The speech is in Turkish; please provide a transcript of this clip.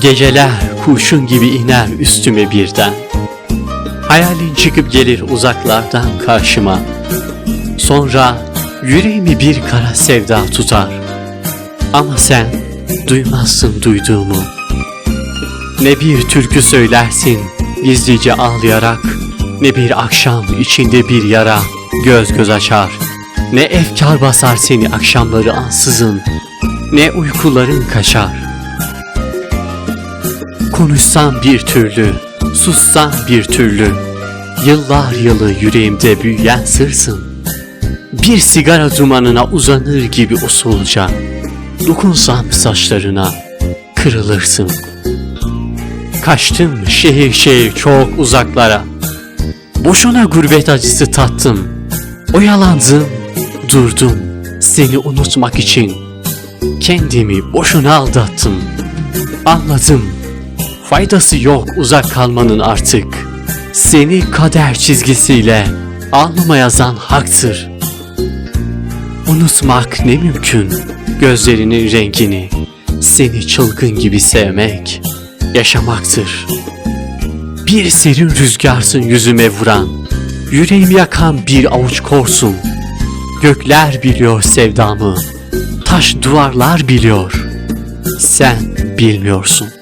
Geceler kurşun gibi iner üstüme birden. Hayalin çıkıp gelir uzaklardan karşıma. Sonra yüreğimi bir kara sevda tutar. Ama sen duymazsın duyduğumu. Ne bir türkü söylersin gizlice ağlayarak, ne bir akşam içinde bir yara göz göz açar. Ne efkar basar seni akşamları ansızın, ne uykuların kaçar. Konuşsan bir türlü, sussan bir türlü, yıllar yılı yüreğimde büyüyen sırsın. Bir sigara dumanına uzanır gibi usulca, dokunsam saçlarına kırılırsın. Kaçtım şehir şehir çok uzaklara, boşuna gurbet acısı tattım, oyalandım, durdum seni unutmak için, kendimi boşuna aldattım, anladım. Faydası yok uzak kalmanın artık. Seni kader çizgisiyle alnıma yazan haktır. Unutmak ne mümkün gözlerinin rengini. Seni çılgın gibi sevmek yaşamaktır. Bir serin rüzgarsın yüzüme vuran, yüreğimi yakan bir avuç korsun. Gökler biliyor sevdamı, taş duvarlar biliyor. Sen bilmiyorsun.